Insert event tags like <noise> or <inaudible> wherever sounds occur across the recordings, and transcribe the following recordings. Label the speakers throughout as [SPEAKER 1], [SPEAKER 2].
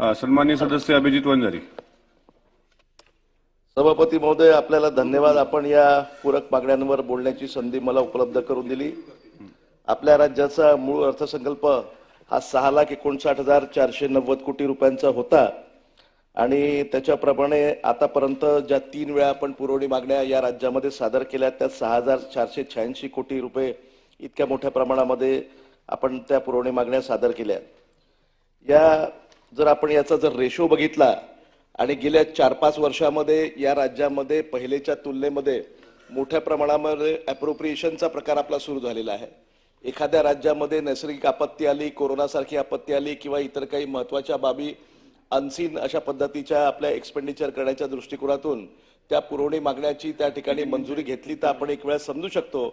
[SPEAKER 1] सन्मान्य सदस्य अभिजित वंजारी.
[SPEAKER 2] सभापती महोदय आपल्याला धन्यवाद. आपण या पूरक मागण्यांवर बोलण्याची संधी मला उपलब्ध करून दिली. आपल्या राज्याचा मूळ अर्थसंकल्प हा सहा लाख एकोणसाठ हजार चारशे नव्वद कोटी रुपयांचा होता. आणि त्याच्याप्रमाणे आतापर्यंत ज्या तीन वेळा आपण पुरवणी मागण्या या राज्यामध्ये सादर केल्या त्या सहा हजार चारशे शहाऐंशी कोटी रुपये इतक्या मोठ्या प्रमाणामध्ये आपण त्या पुरवणी मागण्या सादर केल्या. या जर आपण याचा जर रेशो बघितला आणि गेल्या चार पाच वर्षामध्ये या राज्यामध्ये पहिलेच्या तुलनेमध्ये मोठ्या प्रमाणामध्ये ॲप्रोप्रिएशनचा प्रकार आपला सुरू झालेला आहे. एखाद्या राज्यामध्ये नैसर्गिक आपत्ती आली कोरोनासारखी आपत्ती आली किंवा इतर काही महत्त्वाच्या बाबी अनसीन अशा पद्धतीच्या आपल्या एक्सपेंडिचर करण्याच्या दृष्टिकोनातून त्या पुरवणी मागण्याची त्या ठिकाणी मंजुरी घेतली तर आपण एक वेळा समजू शकतो.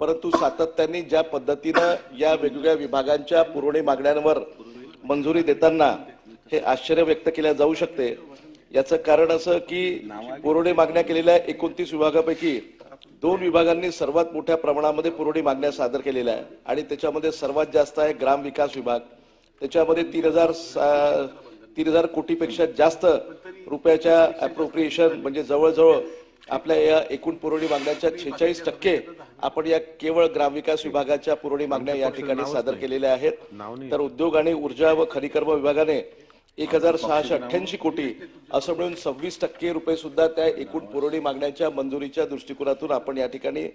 [SPEAKER 2] परंतु सातत्याने ज्या पद्धतीनं या वेगवेगळ्या विभागांच्या पुरवणी मागण्यांवर मंजुरी देताना हे आश्चर्य व्यक्त केल्या जाऊ शकते. याचं कारण असं की पुरवणी मागण्या केलेल्या एकोणतीस विभागापैकी दोन विभागांनी सर्वात मोठ्या प्रमाणामध्ये पुरवणी मागण्या सादर केलेल्या आहे आणि त्याच्यामध्ये सर्वात जास्त आहे ग्राम विकास विभाग. त्याच्यामध्ये तीन हजार तीन हजार कोटीपेक्षा जास्त रुपयाच्या अप्रोप्रिएशन म्हणजे जवळजवळ आपल्या या एकूण पुरवणी मागण्याच्या छेचाळीस टक्के आपण या केवळ ग्रामविकास विभागाच्या पुरवणी मागण्या या ठिकाणी सादर केलेल्या आहेत. तर उद्योग आणि ऊर्जा व खनिकर्म विभागाने एक हजार सहाशे अठ्ठ्याऐंशी कोटी असं मिळून सव्वीस टक्के रुपये सुद्धा त्या एकूण पुरवणी मागण्याच्या मंजुरीच्या दृष्टिकोनातून आपण या ठिकाणी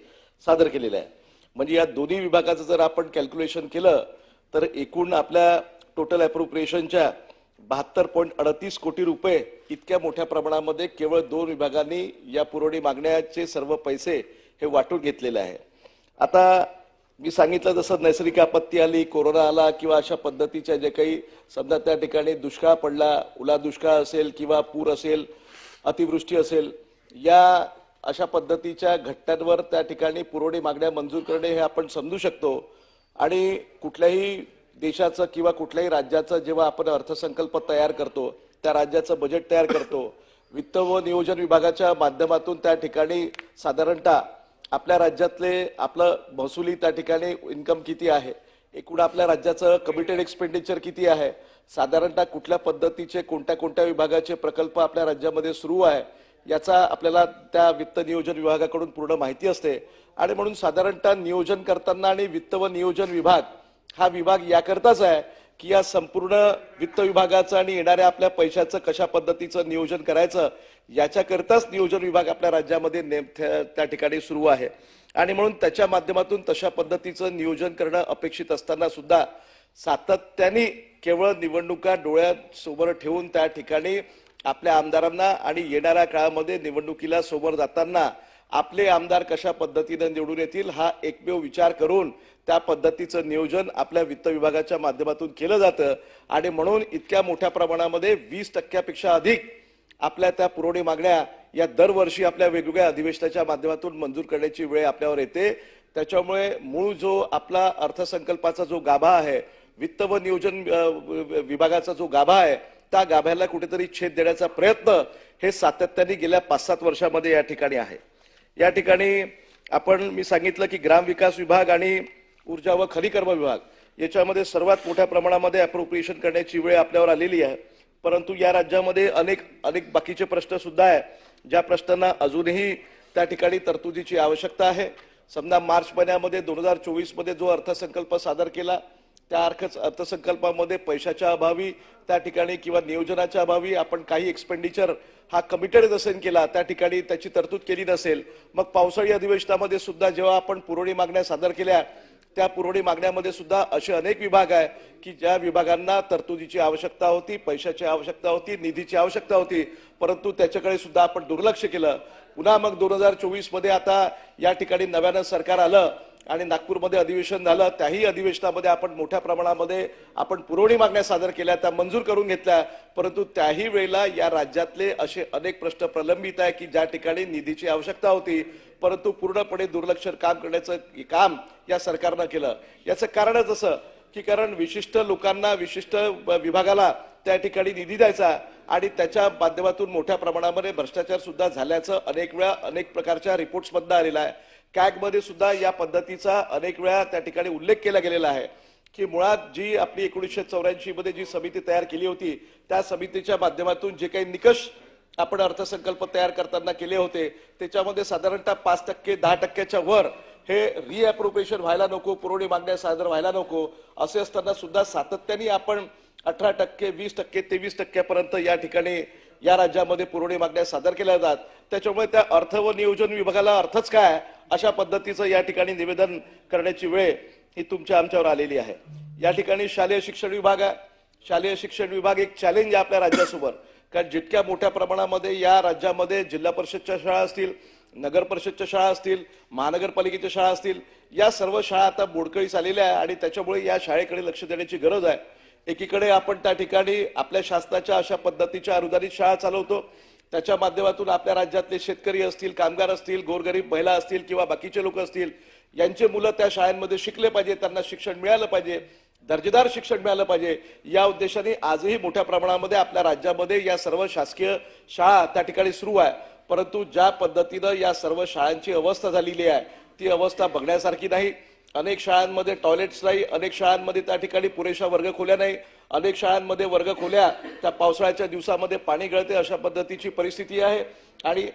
[SPEAKER 2] सादर केलेलं आहे. म्हणजे या दोन्ही विभागाचं जर आपण कॅल्क्युलेशन केलं तर एकूण आपल्या टोटल अप्रोप्रिएशनच्या बहात्तर पॉईंट अडतीस कोटी रुपये इतक्या मोठ्या प्रमाणामध्ये केवळ दोन विभागांनी या पुरवणी मागण्याचे सर्व पैसे हे वाटून घेतलेले आहे. आता मी सांगितलं जसं नैसर्गिक आपत्ती आली कोरोना आला किंवा अशा पद्धतीच्या जे काही समजा त्या ठिकाणी दुष्काळ पडला उला दुष्काळ असेल किंवा पूर असेल अतिवृष्टी असेल या अशा पद्धतीच्या घटनांवर त्या ठिकाणी पुरवणी मागण्या मंजूर करणे हे आपण समजू शकतो. आणि कुठल्याही देशाचं किंवा कुठल्याही राज्याचं जेव्हा आपण अर्थसंकल्प तयार करतो त्या राज्याचं बजेट तयार करतो. वित्त व नियोजन विभागाच्या माध्यमातून त्या ठिकाणी साधारणतः आपल्या राज्यातले आपलं महसुली त्या ठिकाणी इन्कम किती आहे? एकूण आपल्या राज्याचं कमिटेड एक्सपेंडिचर किती आहे? साधारणतः कुठल्या पद्धतीचे कोणत्या कोणत्या विभागाचे प्रकल्प आपल्या राज्यामध्ये सुरू आहे? याचा आपल्याला त्या वित्त नियोजन विभागाकडून पूर्ण माहिती असते. आणि म्हणून साधारणतः नियोजन करताना आणि वित्त व नियोजन विभाग हा विभाग याकरताच आहे की या संपूर्ण वित्त विभागाचं आणि येणाऱ्या आपल्या पैशाचं कशा पद्धतीचं नियोजन करायचं याच्याकरताच नियोजन विभाग आपल्या राज्यामध्ये नेम त्या त्या ठिकाणी सुरू आहे. आणि म्हणून त्याच्या माध्यमातून तशा पद्धतीचं नियोजन करणं अपेक्षित असताना सुद्धा सातत्याने केवळ निवडणुका डोळ्यासमोर ठेवून त्या ठिकाणी आपल्या आमदारांना आणि येणाऱ्या काळामध्ये निवडणुकीला समोर जाताना आपले आमदार कशा पद्धतीनं निवडून येतील हा एकमेव विचार करून त्या पद्धतीचं नियोजन आपल्या वित्त विभागाच्या माध्यमातून केलं जातं. आणि म्हणून इतक्या मोठ्या प्रमाणामध्ये वीस टक्क्यापेक्षा अधिक आपल्या त्या पुरवणी मागण्या या दरवर्षी आपल्या वेगवेगळ्या अधिवेशनाच्या माध्यमातून मंजूर करण्याची वेळ आपल्यावर येते. त्याच्यामुळे मूळ जो आपला अर्थसंकल्पाचा जो गाभा आहे वित्त व नियोजन विभागाचा जो गाभा आहे त्या गाभ्याला कुठेतरी छेद देण्याचा प्रयत्न हे सातत्याने गेल्या पाच सात वर्षामध्ये या ठिकाणी आहे. या ठिकाणी आपण मी सांगितलं की ग्रामविकास विभाग आणि ऊर्जा व खनिकर्म विभाग याच्यामध्ये सर्वात मोठ्या प्रमाणामध्ये अप्रोप्रिएशन करण्याची वेळ आपल्यावर आलेली आहे. परंतु या राज्यामध्ये अनेक अनेक बाकीचे प्रश्न सुद्धा आहे. ज्या प्रश्नांना अजूनही त्या ठिकाणी तरतुदीची आवश्यकता आहे. समजा मार्च महिन्यामध्ये दोन हजार चोवीसमध्ये जो अर्थसंकल्प सादर केला त्या अर्थ अर्थसंकल्पामध्ये पैशाच्या अभावी त्या ठिकाणी किंवा नियोजनाच्या अभावी आपण काही एक्सपेंडिचर हा कमिटेड नसेल केला त्या ठिकाणी त्याची तरतूद केली नसेल मग पावसाळी अधिवेशनामध्ये सुद्धा जेव्हा आपण पुरवणी मागण्या सादर केल्या त्या पुरवणी मागण्यामध्ये सुद्धा असे अनेक विभाग आहे की ज्या विभागांना तरतुदीची आवश्यकता होती पैशाची आवश्यकता होती निधीची आवश्यकता होती परंतु त्याच्याकडे सुद्धा आपण दुर्लक्ष केलं. पुन्हा मग दोन हजार चोवीसमध्ये आता या ठिकाणी नव्यानं सरकार आलं. आणि नागपूरमध्ये अधिवेशन झालं त्याही अधिवेशनामध्ये आपण मोठ्या प्रमाणामध्ये आपण पुरवणी मागण्या सादर केल्या त्या मंजूर करून घेतल्या. परंतु त्याही वेळेला या राज्यातले असे अनेक प्रश्न प्रलंबित आहे की ज्या ठिकाणी निधीची आवश्यकता होती परंतु पूर्णपणे दुर्लक्ष काम करण्याचं काम या सरकारनं केलं. याचं कारणच असं की कारण विशिष्ट लोकांना विशिष्ट विभागाला त्या ठिकाणी निधी द्यायचा आणि त्याच्या माध्यमातून मोठ्या प्रमाणामध्ये भ्रष्टाचार सुद्धा झाल्याचं अनेक वेळा अनेक प्रकारच्या रिपोर्ट्समधनं आलेला आहे. कॅगमध्ये सुद्धा या पद्धतीचा अनेक वेळा त्या ठिकाणी उल्लेख केला गेलेला आहे की मुळात जी आपली एकोणीसशे चौऱ्याऐंशी मध्ये जी समिती तयार केली होती त्या समितीच्या माध्यमातून जे काही निकष आपण अर्थसंकल्प तयार करताना केले होते त्याच्यामध्ये साधारणतः पाच टक्के दहा टक्क्याच्या वर हे रिअप्रोप्रिएशन व्हायला नको पुरवणी मागण्या सादर व्हायला नको असे असताना सुद्धा सातत्याने आपण अठरा टक्के वीस टक्के तेवीस टक्क्यापर्यंत या ठिकाणी या राज्यामध्ये पुरवणी मागण्या सादर केल्या जातात त्याच्यामुळे त्या अर्थ व नियोजन विभागाला अर्थच काय? अशा पद्धतीचं या ठिकाणी निवेदन करण्याची वेळ ही तुमच्या आमच्यावर आलेली आहे. या ठिकाणी शालेय शिक्षण विभाग आहे. शालेय शिक्षण विभाग एक चॅलेंज आहे आपल्या राज्यासमोर. कारण जितक्या मोठ्या प्रमाणामध्ये या राज्यामध्ये जिल्हा परिषदच्या शाळा असतील नगर परिषदच्या शाळा असतील महानगरपालिकेच्या शाळा असतील या सर्व शाळा आता बोडकळीस आलेल्या आहे आणि त्याच्यामुळे या शाळेकडे लक्ष देण्याची गरज आहे. एकीकडे आपण त्या ठिकाणी आपल्या शासनाच्या अशा पद्धतीच्या अनुदानित शाळा चालवतो त्याच्या माध्यमातून आपल्या राज्यातले शेतकरी असतील कामगार असतील गोरगरीब महिला असतील किंवा बाकीचे लोक असतील यांचे मुलं त्या शाळांमध्ये शिकले पाहिजे त्यांना शिक्षण मिळालं पाहिजे दर्जेदार शिक्षण मिळालं पाहिजे या उद्देशाने आजही मोठ्या प्रमाणामध्ये आपल्या राज्यामध्ये या सर्व शासकीय शाळा त्या ठिकाणी सुरू आहे. परंतु ज्या पद्धतीनं या सर्व शाळांची अवस्था झालेली आहे ती अवस्था बघण्यासारखी नाही. अनेक शाळांमध्ये टॉयलेट्स नाही अनेक शाळांमध्ये त्या ठिकाणी पुरेशा वर्ग खोल्या नाही अनेक शाळांमध्ये वर्ग खोल्या त्या पावसाळ्याच्या दिवसामध्ये पाणी गळते अशा पद्धतीची परिस्थिती आहे. आणि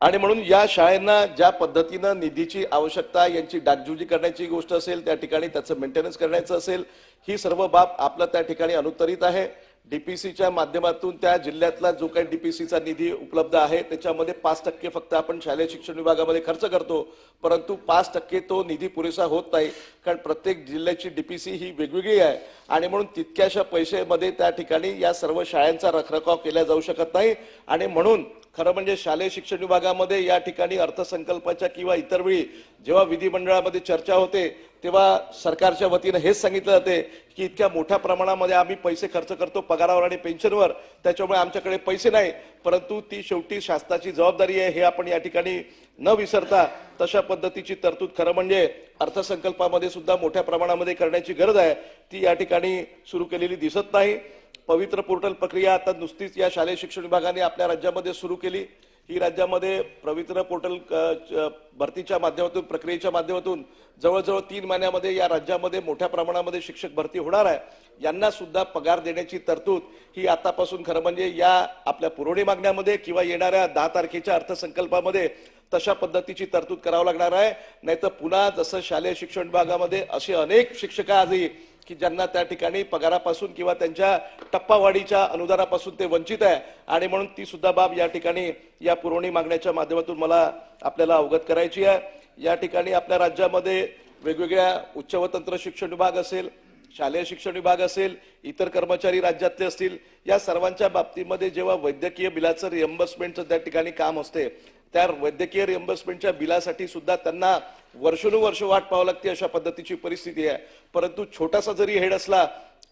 [SPEAKER 2] आणि म्हणून या शाळांना ज्या पद्धतीनं निधीची आवश्यकता यांची डागजुजी करण्याची गोष्ट असेल त्या ठिकाणी त्याचं मेंटेनन्स करण्याचं असेल ही सर्व बाब आपलं त्या ठिकाणी अनुत्तरित आहे. डीपीसीच्या माध्यमातून त्या जिल्ह्यातला जो काही डीपीसीचा निधी उपलब्ध आहे त्याच्यामध्ये पाच टक्के फक्त आपण शालेय शिक्षण विभागामध्ये खर्च करतो. परंतु पाच टक्के तो निधी पुरेसा होत नाही कारण प्रत्येक जिल्ह्याची डीपीसी ही वेगवेगळी आहे. आणि म्हणून तितक्याशा पैशामध्ये त्या ठिकाणी या सर्व शाळांचा रखरखाव केला जाऊ शकत नाही. आणि म्हणून खरं म्हणजे शालेय शिक्षण विभागामध्ये या ठिकाणी अर्थसंकल्पाच्या किंवा इतर वेळी जेव्हा विधिमंडळामध्ये चर्चा होते तेव्हा सरकारच्या वतीनं हेच सांगितलं जाते की इतक्या मोठ्या प्रमाणामध्ये आम्ही पैसे खर्च करतो पगारावर आणि पेन्शनवर. त्याच्यामुळे आमच्याकडे पैसे नाही परंतु ती शेवटी शासनाची जबाबदारी आहे हे आपण या ठिकाणी न विसरता तशा पद्धतीची तरतूद खरं म्हणजे अर्थसंकल्पामध्ये सुद्धा मोठ्या प्रमाणामध्ये करण्याची गरज आहे. ती या ठिकाणी सुरू केलेली दिसत नाही. पवित्र पोर्टल प्रक्रिया आता नुसतीच या शालेय शिक्षण विभागाने आपल्या राज्यामध्ये सुरू केली. ही राज्यामध्ये पवित्र पोर्टल भरतीच्या माध्यमातून प्रक्रियेच्या माध्यमातून जवळजवळ तीन महिन्यामध्ये या राज्यामध्ये मोठ्या प्रमाणामध्ये शिक्षक भरती होणार आहे. यांना सुद्धा पगार देण्याची तरतूद ही आतापासून खरं म्हणजे या आपल्या पुरवणी मागण्यामध्ये किंवा येणाऱ्या दहा तारखेच्या अर्थसंकल्पामध्ये तशा पद्धतीची तरतूद करावं लागणार आहे. नाहीतर पुन्हा जसं शालेय शिक्षण विभागामध्ये असे अनेक शिक्षक आजही की ज्यांना त्या ठिकाणी पगारापासून किंवा त्यांच्या टप्पावाढीच्या अनुदानापासून ते वंचित आहे. आणि म्हणून ती सुद्धा बाब या ठिकाणी या पुरवणी मागण्याच्या माध्यमातून मला आपल्याला अवगत करायची आहे. या ठिकाणी आपल्या राज्यामध्ये वेगवेगळ्या उच्च व तंत्र शिक्षण विभाग असेल शालेय शिक्षण विभाग असेल इतर कर्मचारी राज्यातले असतील या सर्वांच्या बाबतीमध्ये जेव्हा वैद्यकीय बिलाचं रिएम्बर्समेंटचं त्या ठिकाणी काम असते त्या वैद्यकीय रिएम्बर्समेंटच्या बिलासाठी सुद्धा त्यांना वर्षानुवर्ष वाट पाहावं लागते अशा पद्धतीची परिस्थिती आहे. परंतु छोटासा जरी हेड असला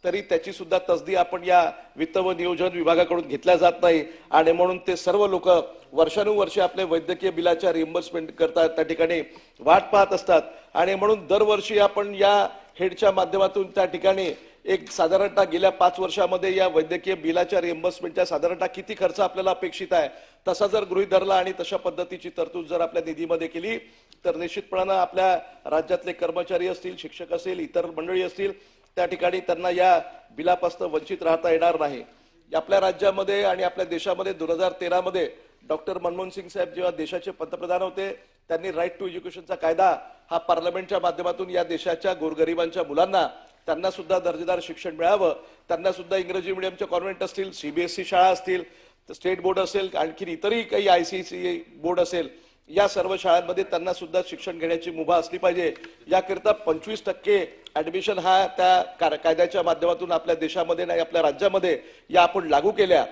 [SPEAKER 2] तरी त्याची सुद्धा तसदी आपण या वित्त व नियोजन विभागाकडून घेतल्या जात नाही. आणि म्हणून ते सर्व लोक वर्षानुवर्षे आपले वैद्यकीय बिलाच्या रिएम्बर्समेंट करतात त्या ठिकाणी वाट पाहत असतात. आणि म्हणून दरवर्षी आपण या हेडच्या माध्यमातून त्या ठिकाणी एक साधारणतः गेल्या पाच वर्षामध्ये या वैद्यकीय बिलाच्या रिएम्बर्समेंटच्या साधारणतः किती खर्च आपल्याला अपेक्षित आहे तसा जर गृहीत धरला आणि तशा पद्धतीची तरतूद जर आपल्या निधीमध्ये केली तर निश्चितपणानं आपल्या राज्यातले कर्मचारी असतील शिक्षक असेल इतर मंडळी असतील त्या ठिकाणी त्यांना या बिलापासून वंचित राहता येणार नाही. आपल्या राज्यामध्ये आणि आपल्या देशामध्ये दोन हजार तेरामध्ये डॉक्टर मनमोहन सिंग साहेब जेव्हा देशाचे पंतप्रधान होते त्यांनी राईट टू एज्युकेशनचा कायदा हा पार्लमेंटच्या माध्यमातून या देशाच्या गोरगरिबांच्या मुलांना त्यांना सुद्धा दर्जेदार शिक्षण मिळावं त्यांना सुद्धा इंग्रजी मिडियमच्या कॉन्व्हेंट असतील सीबीएसई शाळा असतील तर स्टेट बोर्ड असेल आणखी इतरही काही आय सी सी बोर्ड असेल या सर्व शाळांमध्ये त्यांना सुद्धा शिक्षण घेण्याची मुभा असली पाहिजे. याकरिता पंचवीस टक्के ऍडमिशन हा त्या कायद्याच्या माध्यमातून आपल्या देशामध्ये नाही आपल्या राज्यामध्ये या आपण लागू केल्या.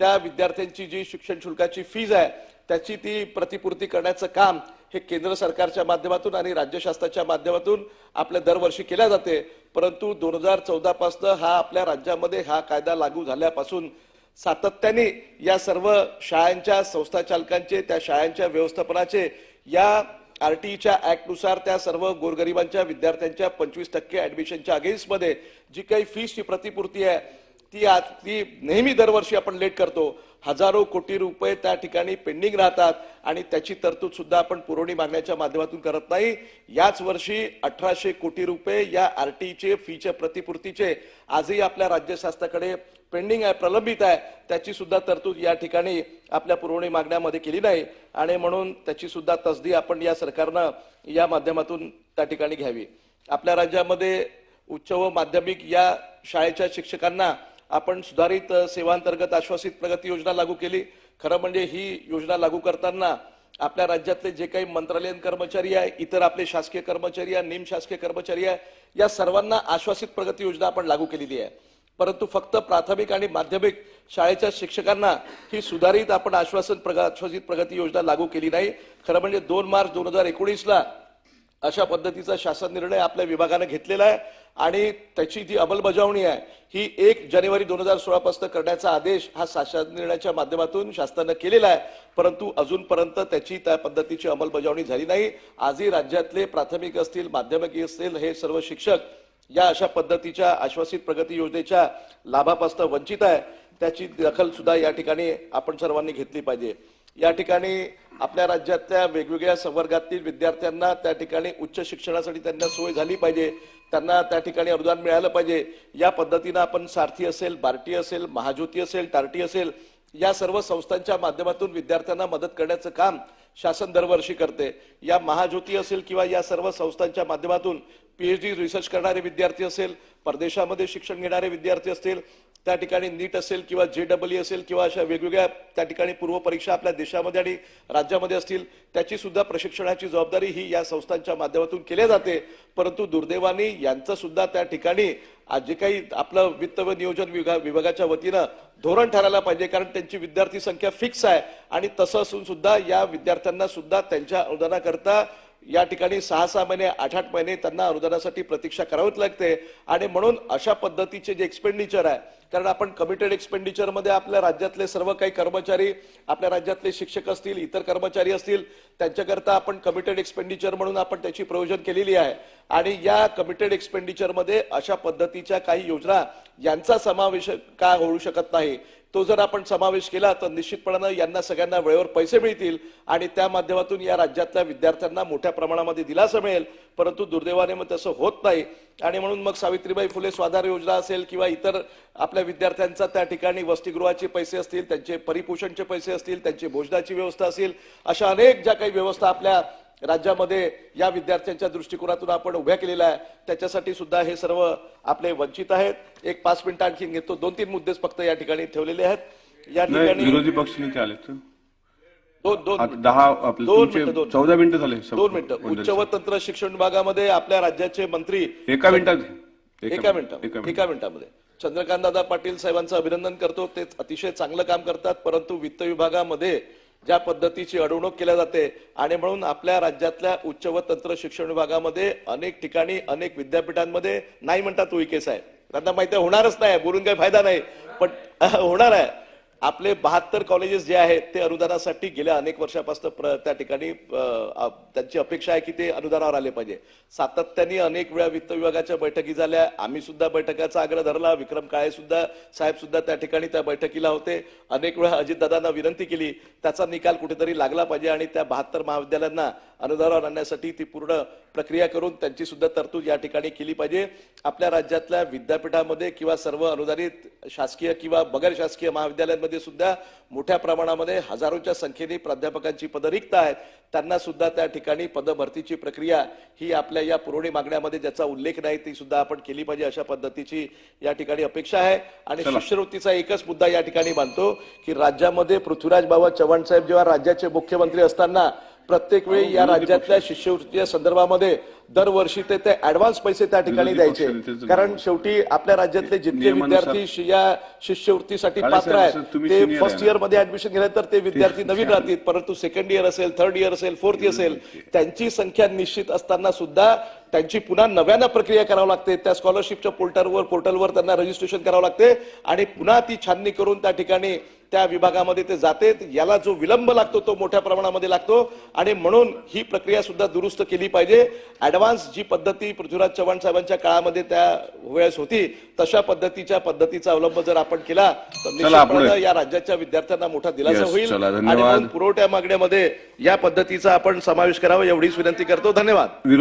[SPEAKER 2] त्या विद्यार्थ्यांची जी शिक्षण शुल्काची फीज आहे त्याची ती प्रतिपूर्ती करण्याचं काम हे केंद्र सरकारच्या माध्यमातून आणि राज्य शासनाच्या माध्यमातून आपल्या दरवर्षी केल्या जाते. परंतु दोन हजार चौदा पासनं हा आपल्या राज्यामध्ये हा कायदा लागू झाल्यापासून सातत्याने या सर्व शाळांच्या संस्था चालकांचे त्या शाळांच्या व्यवस्थापनाचे या आरटीईच्या ऍक्टनुसार त्या सर्व गोरगरिबांच्या विद्यार्थ्यांच्या पंचवीस टक्के ऍडमिशनच्या अगेन्स्टमध्ये जी काही फीसची प्रतिपूर्ती आहे ती आज ती नेहमी दरवर्षी आपण लेट करतो. हजारो कोटी रुपये त्या ठिकाणी पेंडिंग राहतात आणि त्याची तरतूद सुद्धा आपण पुरवणी मागण्याच्या माध्यमातून करत नाही. याच वर्षी अठराशे कोटी रुपये या आर टीचे फीच्या प्रतिपूर्तीचे आजही आपल्या राज्य शासनाकडे पेंडिंग आहे प्रलंबित आहे. त्याची सुद्धा तरतूद या ठिकाणी आपल्या पुरवणी मागण्यामध्ये केली नाही. आणि म्हणून त्याची सुद्धा तसदी आपण या सरकारनं या माध्यमातून त्या ठिकाणी घ्यावी. आपल्या राज्यामध्ये उच्च व माध्यमिक या शाळेच्या शिक्षकांना आपण सुधारित सेवांतर्गत आश्वासित प्रगती योजना लागू केली. खरं म्हणजे ही योजना लागू करताना आपल्या राज्यातले जे काही मंत्रालयीन कर्मचारी आहे इतर आपले शासकीय कर्मचारी आहे निमशासकीय कर्मचारी आहे या सर्वांना आश्वासित प्रगती योजना आपण लागू केलेली आहे. परंतु फक्त प्राथमिक आणि माध्यमिक शाळेच्या शिक्षकांना ही सुधारित आपण आश्वासन प्रग- आश्वासित प्रगती योजना लागू केली नाही. खरं म्हणजे दोन मार्च दोन हजार एकोणीसला अशा पद्धतीचा शासन निर्णय आपल्या विभागानं घेतलेला आहे. आणि त्याची जी अंमलबजावणी आहे ही एक जानेवारी दोन हजार सोळापासून करण्याचा आदेश हा शासन निर्णयाच्या माध्यमातून शासनानं केलेला आहे. परंतु अजूनपर्यंत त्याची त्या पद्धतीची अंमलबजावणी झाली नाही. आजही राज्यातले प्राथमिक असतील माध्यमिक असतील हे सर्व शिक्षक या अशा पद्धतीच्या आश्वासित प्रगती योजनेच्या लाभापासून वंचित आहे. त्याची दखल सुद्धा या ठिकाणी आपण सर्वांनी घेतली पाहिजे. या ठिकाणी आपल्या राज्यातल्या वेगवेगळ्या संवर्गातील विद्यार्थ्यांना त्या ठिकाणी उच्च शिक्षणासाठी त्यांना सोय झाली पाहिजे. त्यांना त्या ठिकाणी अनुदान मिळालं पाहिजे. या पद्धतीनं आपण सारथी असेल बार्टी असेल महाज्योती असेल टार्टी असेल या सर्व संस्थांच्या माध्यमातून विद्यार्थ्यांना मदत करण्याचं काम शासन दरवर्षी करते. या महाज्योती असेल किंवा या सर्व संस्थांच्या माध्यमातून पीएचडी रिसर्च करणारे विद्यार्थी असेल परदेशामध्ये शिक्षण घेणारे विद्यार्थी असतील त्या ठिकाणी नीट असेल किंवा जे डबल असेल किंवा अशा वेगवेगळ्या त्या ठिकाणी पूर्वपरीक्षा आपल्या देशामध्ये आणि राज्यामध्ये असतील त्याची सुद्धा प्रशिक्षणाची जबाबदारी ही या संस्थांच्या माध्यमातून केली जाते. परंतु दुर्दैवाने यांचं सुद्धा त्या ठिकाणी जे काही आपलं वित्त व नियोजन विभाग विभागाच्या वतीनं धोरण ठरायला पाहिजे कारण त्यांची विद्यार्थी संख्या फिक्स आहे आणि तसं असून सुद्धा या विद्यार्थ्यांना सुद्धा त्यांच्या अनुदानाकरता या ठिकाणी सहा सहा महिने आठ आठ महिने त्यांना अनुदानासाठी प्रतीक्षा करावीच लागते. आणि म्हणून अशा पद्धतीचे जे एक्सपेंडिचर आहे कारण आपण कमिटेड एक्सपेंडिचरमध्ये आपल्या राज्यातले सर्व काही कर्मचारी आपल्या राज्यातले शिक्षक असतील इतर कर्मचारी असतील त्यांच्याकरता आपण कमिटेड एक्सपेंडिचर म्हणून आपण त्याची प्रयोजन केलेली आहे. आणि या कमिटेड एक्सपेंडिचरमध्ये अशा पद्धतीच्या काही योजना यांचा समावेश का होऊ शकत नाही? तो जर आपण समावेश केला तर निश्चितपणानं यांना सगळ्यांना वेळेवर पैसे मिळतील आणि त्या माध्यमातून या राज्यातल्या विद्यार्थ्यांना मोठ्या प्रमाणामध्ये दिलासा मिळेल. परंतु दुर्दैवाने मग तसं होत नाही. आणि म्हणून मग सावित्रीबाई फुले स्वाधार योजना असेल किंवा इतर आपल्या विद्यार्थ्यांचा त्या ठिकाणी वसतिगृहाचे पैसे असतील त्यांचे परिपोषणचे पैसे असतील त्यांची भोजनाची व्यवस्था असेल अशा अनेक ज्या काही व्यवस्था आपल्या राज्यामध्ये या विद्यार्थ्यांच्या दृष्टिकोनातून आपण उभ्या केलेल्या आहे. त्याच्यासाठी सुद्धा हे सर्व आपले वंचित आहेत. एक पाच मिनिटं आणखी घेतो. दोन तीन मुद्देच फक्त या ठिकाणी ठेवलेले आहेत. या ठिकाणी
[SPEAKER 1] विरोधी पक्ष नेते आले
[SPEAKER 2] दोन दोन
[SPEAKER 1] दहा
[SPEAKER 2] मिनिटं.
[SPEAKER 1] चौदा मिनिटं झाले
[SPEAKER 2] दोन मिनिटं. उच्च व तंत्र शिक्षण विभागामध्ये आपल्या राज्याचे मंत्री
[SPEAKER 1] एका मिनिटात
[SPEAKER 2] एका मिनिटात एका मिनिटामध्ये. चंद्रकांत दादा पाटील साहेबांचं अभिनंदन करतो. ते अतिशय चांगलं काम करतात. परंतु वित्त विभागामध्ये ज्या पद्धतीची अडवणूक केल्या जाते आणि म्हणून आपल्या राज्यातल्या उच्च व तंत्र शिक्षण विभागामध्ये अनेक ठिकाणी अनेक विद्यापीठांमध्ये नाही म्हणतात उईके साहेब त्यांना माहिती आहे, होणारच नाही बोलून काही फायदा नाही पण होणार आहे. आपले बहात्तर कॉलेजेस जे आहेत ते अनुदानासाठी गेल्या अनेक वर्षापासून प्र- त्या ठिकाणी त्यांची अपेक्षा आहे की ते अनुदानावर आले पाहिजे. सातत्याने अनेक वेळा वित्त विभागाच्या बैठकी झाल्या. आम्ही सुद्धा बैठकाचा आग्रह धरला. विक्रम काळे सुद्धा साहेब सुद्धा त्या ठिकाणी त्या बैठकीला होते. अनेक वेळा अजितदादांना विनंती केली. त्याचा निकाल कुठेतरी लागला पाहिजे आणि त्या बहात्तर महाविद्यालयांना अनुदानावर आणण्यासाठी ती पूर्ण प्रक्रिया करून त्यांची सुद्धा तरतूद या ठिकाणी केली पाहिजे. आपल्या राज्यातल्या विद्यापीठामध्ये किंवा सर्व अनुदानित शासकीय किंवा बगैर शासकीय महाविद्यालयांमध्ये सुद्धा मोठ्या प्रमाणामध्ये हजारोच्या संख्येने प्राध्यापकांची पदं रिक्त आहेत. त्यांना सुद्धा त्या ठिकाणी पदभरतीची प्रक्रिया ही आपल्या या पुरवणी मागण्यामध्ये ज्याचा उल्लेख नाही ती सुद्धा आपण केली पाहिजे अशा पद्धतीची या ठिकाणी अपेक्षा आहे. आणि शिष्यवृत्तीचा एकच मुद्दा या ठिकाणी मानतो की राज्यामध्ये पृथ्वीराज बाबा चव्हाण साहेब जेव्हा राज्याचे मुख्यमंत्री असताना प्रत्येक वेळी या राज्यातल्या शिष्यवृत्तीच्या संदर्भामध्ये दरवर्षी ते ते ऍडव्हान्स पैसे त्या ठिकाणी द्यायचे. कारण शेवटी आपल्या राज्यातले जितके विद्यार्थी या शिष्यवृत्तीसाठी पात्र आहेत ते फर्स्ट इयरमध्ये ऍडमिशन घेतलं तर ते विद्यार्थी <laughs> नवीन राहतील. परंतु सेकंड इयर असेल थर्ड इयर असेल फोर्थ इयर असेल त्यांची संख्या निश्चित असताना सुद्धा त्यांची पुन्हा नव्यानं प्रक्रिया करावी लागते. त्या स्कॉलरशिपच्या पोर्टलवर पोर्टलवर त्यांना रजिस्ट्रेशन करावं लागते. आणि पुन्हा ती छाननी करून त्या ठिकाणी त्या विभागामध्ये ते जाते याला जो विलंब लागतो तो मोठ्या प्रमाणामध्ये लागतो. आणि म्हणून ही प्रक्रिया सुद्धा दुरुस्त केली पाहिजे. ऍडव्हान्स जी पद्धती पृथ्वीराज चव्हाण साहेबांच्या काळामध्ये त्या वेळेस होती तशा पद्धतीच्या पद्धतीचा अवलंब जर आपण केला तर या राज्याच्या विद्यार्थ्यांना मोठा दिलासा होईल. आणि पुरवठ्या मागण्यामध्ये या पद्धतीचा आपण समावेश करावा एवढीच विनंती करतो. धन्यवाद.